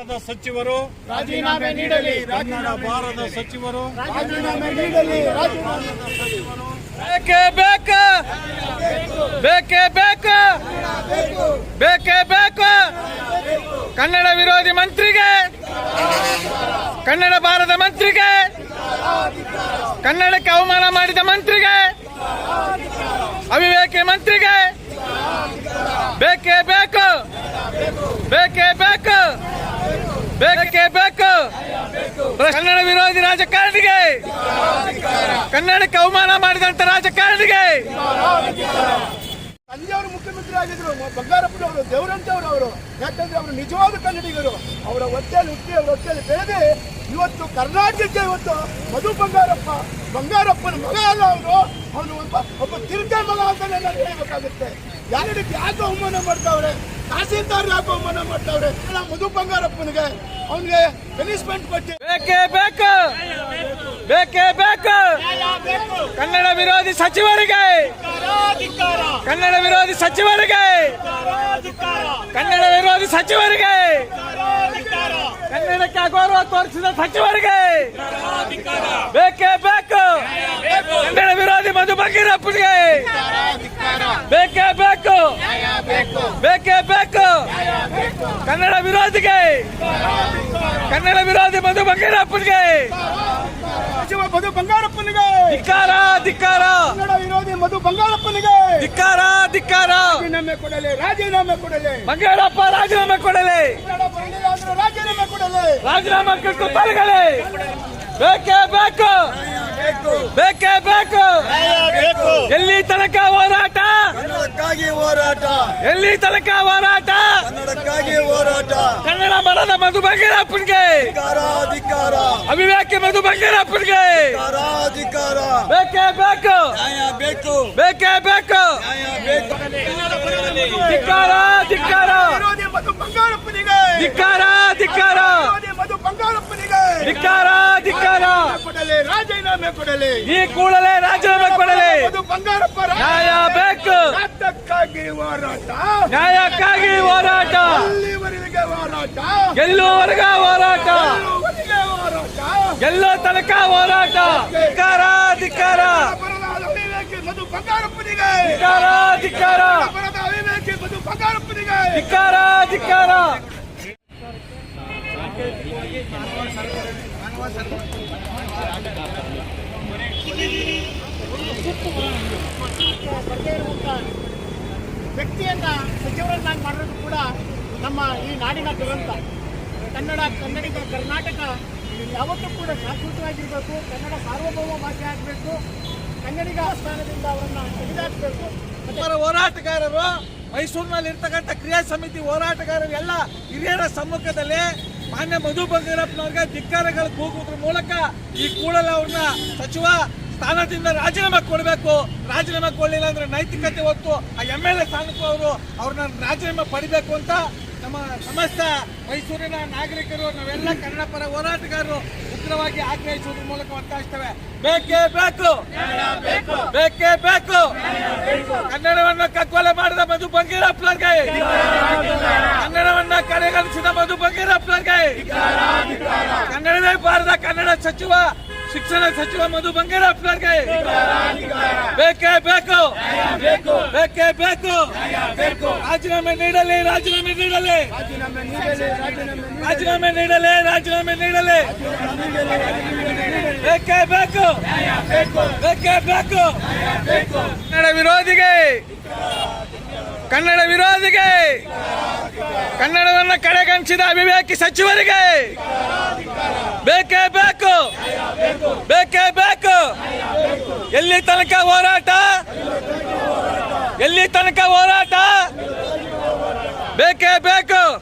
ಭಾರತದ ಸಚಿವರು ರಾಜೀನಾಮೆ ನೀಡಲಿ ಕನ್ನಡ ಭಾರತ ಸಚಿವರು ರಾಜೀನಾಮೆ ನೀಡಲಿ ಬೇಕೇ ಬೇಕು ಬೇಕೇ ಬೇಕು ಬೇಕೇ ಬೇಕು. ಕನ್ನಡ ವಿರೋಧಿ ಮಂತ್ರಿಗೆ ಕನ್ನಡ ಭಾರತ ಮಂತ್ರಿಗೆ ಕನ್ನಡಕ್ಕೆ ಅವಮಾನ ಮಾಡಿದ ಮಂತ್ರಿಗೆ ಅವಿವೇಕಿ ಮಂತ್ರಿಗೆ ಬೇಕೇ ಬೇಕು ಬೇಕೇ ಬೇಕು. ಬೇಕೇ ಬೇಕು. ಕನ್ನಡ ವಿರೋಧಿ ರಾಜಕಾರಣಿಗೆ. ಕನ್ನಡಕ್ಕೆ ಅವಮಾನ ಮಾಡಿದಂತ ರಾಜಕಾರಣಿಗೆ. ಅಲ್ಲಿಯವರು ಮುಖ್ಯಮಂತ್ರಿ ಆಗಿದ್ರು. ಬಂಗಾರಪ್ಪನವರು ದೇವರಂತವರು ಅವರು ಯಾಕಂದ್ರೆ ಅವರು ನಿಜವಾದ ಕನ್ನಡಿಗರು. ಅವರ ಹೊಟ್ಟೆಯಲ್ಲಿ ಹುಟ್ಟಿ, ಅವರ ಹೊಟ್ಟೆಯಲ್ಲಿ ಬೆಳೆದು ಇವತ್ತು ಕರ್ನಾಟಕಕ್ಕೆ ಇವತ್ತು ಮಧು ಬಂಗಾರಪ್ಪ, ಬಂಗಾರಪ್ಪನ ಮಗ ಅಲ್ಲ ಅವರು. ಅವನು ಒಬ್ಬ ಒಬ್ಬ ತಿರುಗ ಮಗ ಅಂತ ನಾನು ಹೇಳಬೇಕಾಗುತ್ತೆ. ಯಾರಿಗೆ ಯಾಕೆ ಅವಮಾನ ಮಾಡ್ತಾವ್ರೆ? ತಹಸೀಲ್ದಾರ್ ಯಾಕೆ ಅವಮಾನ ಮಾಡ್ತಾವ್ರೆ. ಮಧು ಬಂಗಾರಪ್ಪನಿಗೆ. ಅವನಿಗೆ ಪನಿಷ್ಮೆಂಟ್ ಕೊಟ್ಟು. ಬೇಕೇ ಬೇಕು. ಬೇಕೇ ಬೇಕು. ಕನ್ನಡ ವಿರೋಧಿ ಸಚಿವರಿಗೆ. ಕನ್ನಡ ವಿರೋಧಿ ಸಚಿವರಿಗೆ. ಕನ್ನಡ ವಿರೋಧಿ ಸಚಿವರಿಗೆ. ಕನ್ನಡಕ್ಕೆ ಅಗೌರವ ತೋರಿಸಿದ ಸಚಿವರಿಗೆ. ಬೇಕೇ ಬೇಕು. ಕನ್ನಡ ವಿರೋಧಿ ಮಧು ಬಂಗೀರಪ್ಪನಿಗೆ ಬೇಕೇ ಬೇಕು ಬೇಕೇ ಬೇಕು ಕನ್ನಡ ವಿರೋಧಿಗೆ! ಕನ್ನಡ ವಿರೋಧಿ ಮಧು ಬಂಗಾರಪ್ಪನಿಗೆ! ಸಚಿವ ಮಧು ಬಂಗಾರಪ್ಪನಿಗೆ! ಧಿಕ್ಕಾರ ಧಿಕ್ಕಾರ! ಕನ್ನಡ ವಿರೋಧಿ ಮಧು ಬಂಗಾರಪ್ಪನಿಗೆ! ಧಿಕ್ಕಾರ ಧಿಕ್ಕಾರ! ರಾಜೀನಾಮೆ ಕೊಡಲಿ ರಾಜೀನಾಮೆ ಕೊಡಲಿ! ಬಂಗಾರಪ್ಪ ರಾಜೀನಾಮೆ ಕೊಡಲಿ! ರಾಜೀನಾಮೆ ಕೊಡಲಿ! ರಾಜೀನಾಮೆ ಕೊಟ್ಟು ತೊಲಗಲಿ ಬೇಕೇ ಬೇಕು! ಬೇಕೇ ಬೇಕು! ಎಲ್ಲಿ ತನಕ ಹೋರಾಟ ಹೋರಾಟ. ಎಲ್ಲಿ ತನಕ ಹೋರಾಟ? ಕನ್ನಡಕ್ಕಾಗಿ ಹೋರಾಟ. ಕನ್ನಡ ಮರದ ಮಧು ಬಂಗೀರಪ್ಪನಿಗೆ ಅಧಿಕಾರ ಅವಿವೇಕಿ ಮಧು ಬಂಗೀರಪ್ಪನಿಗೆ ಅಧಿಕಾರ ಬೇಕೇ ಬೇಕು. ನ್ಯಾಯ ಬೇಕು. ಬೇಕೇ ಬೇಕು. ನ್ಯಾಯ ಬೇಕು. ಧಿಕ್ಕಾರ ಧಿಕ್ಕಾರ. ಧಿಕ್ಕಾರ ಧಿಕ್ಕಾರ. ಮಧು ಬಂಗಾರಪ್ಪನಿಗೆ ಧಿಕ್ಕಾರ ಧಿಕ್ಕಾರ. ಕೊಡಲಿ ರಾಜೀನಾಮೆ ಕೊಡಲಿ. ಈ ಕೂಡಲೇ ರಾಜೀನಾಮೆ ಕೊಡಲಿ. ಮಧು ಬಂಗಾರಪ್ಪ ನ್ಯಾಯ ಬೇಕು. ಅದಕ್ಕಾಗಿ ಹೋರಾಟ. ನ್ಯಾಯಕ್ಕಾಗಿ ಹೋರಾಟ. ಅಲ್ಲಿವರೆಗೆ ಹೋರಾಟ? ಗೆಲ್ಲುವವರೆಗ ಹೋರಾಟ? ಗೆಲ್ಲೋ ತನಕ ಹೋರಾಟ. ಧಿಕ್ಕಾರ ಧಿಕ್ಕಾರ. ಮಧು ಬಂಗಾರಪ್ಪನಿಗೆ ಧಿಕ್ಕಾರ ಧಿಕ್ಕಾರ. ಅವಿವೇಕಿ ಮಧು ಬಂಗಾರಪ್ಪನಿಗೆ ಧಿಕ್ಕಾರ ಧಿಕ್ಕಾರ. ವ್ಯಕ್ತಿಯನ್ನ ಸಚಿವರನ್ನಾಗಿ ಮಾಡೋದು ಕೂಡ ನಮ್ಮ ಈ ನಾಡಿನ ದುರಂತ. ಕನ್ನಡ, ಕನ್ನಡಿಗ, ಕರ್ನಾಟಕ ಯಾವತ್ತೂ ಕೂಡ ಶಾಶ್ವತವಾಗಿರಬೇಕು. ಕನ್ನಡ ಸಾರ್ವಭೌಮ ಭಾಷೆ ಆಗಬೇಕು. ಕನ್ನಡಿಗ ಸ್ಥಾನದಿಂದ ಅವರನ್ನ ತೆಗೆದಾಕಬೇಕು. ಅದರ ಹೋರಾಟಗಾರರು ಮೈಸೂರಿನಲ್ಲಿ ಇರ್ತಕ್ಕಂಥ ಕ್ರಿಯಾ ಸಮಿತಿ ಹೋರಾಟಗಾರರು ಎಲ್ಲ ಹಿರಿಯರ ಸಮ್ಮುಖದಲ್ಲಿ ಮಾನ್ಯ ಮಧು ಬಂಗಾರಪ್ಪನವ್ರಿಗೆ ಧಿಕ್ಕಾರಗಳು ಕೂಗುವುದ್ರ ಮೂಲಕ ಈ ಕೂಡಲೇ ಅವ್ರನ್ನ ಸಚಿವ ಸ್ಥಾನದಿಂದ ರಾಜೀನಾಮೆ ಕೊಡಬೇಕು. ರಾಜೀನಾಮೆ ಕೊಡಲಿಲ್ಲ ಅಂದ್ರೆ ನೈತಿಕತೆ ಹೊತ್ತು ಆ ಎಂ ಎಲ್ ಎ ಸ್ಥಾನಕ್ಕೂ ಅವರು ಅವ್ರನ್ನ ರಾಜೀನಾಮೆ ಪಡಿಬೇಕು ಅಂತ ನಮ್ಮ ಸಮಸ್ತ ಮೈಸೂರಿನ ನಾಗರಿಕರು, ನಾವೆಲ್ಲ ಕನ್ನಡ ಪರ ಹೋರಾಟಗಾರರು ಉಗ್ರವಾಗಿ ಆಗ್ರಹಿಸುವುದ್ರ ಮೂಲಕ ಒತ್ತಾಯಿಸ್ತೇವೆ. ಬೇಕೇ ಬೇಕು. ಬೇಕೇ ಬೇಕು. ಕನ್ನಡವನ್ನ ಕಕ್ಕೊಲೆ ಮಾಡಿದ ಮಧು ಬಂಗೀರಪ್ಪನವ್ರಿಗೆ. ಕನ್ನಡವನ್ನ ಕನ್ನಡವೇ ಬಾರದ ಕನ್ನಡ ಸಚಿವ ಶಿಕ್ಷಣ ಸಚಿವ ಮಧು ಬಂಗೀರಪ್ಪನವ್ರಿಗೆ ಬೇಕೇ ಬೇಕು. ಬೇಕೇ. ಬೇಕು ರಾಜೀನಾಮೆ ನೀಡಲಿ ರಾಜೀನಾಮೆ ನೀಡಲಿ. ರಾಜೀನಾಮೆ ನೀಡಲಿ ರಾಜೀನಾಮೆ ನೀಡಲಿ. ಬೇಕೇ ಬೇಕು. ಬೇಕೇ. ಬೇಕು. ಕನ್ನಡ ವಿರೋಧಿಗೆ. ಕನ್ನಡ ವಿರೋಧಿಗೆ. ಕನ್ನಡವನ್ನ ಕಡೆಗಣಿಸಿದ ಅವಿವೇಕಿ ಸಚಿವರಿಗೆ. ಬೇಕೇ ಬೇಕು. ಬೇಕೇ ಬೇಕು. ಎಲ್ಲಿ ತನಕ ಹೋರಾಟ? ಎಲ್ಲಿ ತನಕ ಹೋರಾಟ? ಬೇಕೇ ಬೇಕು.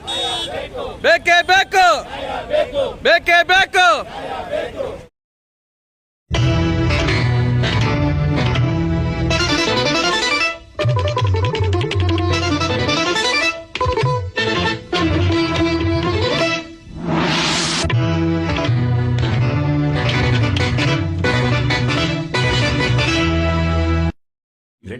ಬೇಕೇ ಬೇಕು. ಬೇಕೇ ಬೇಕು.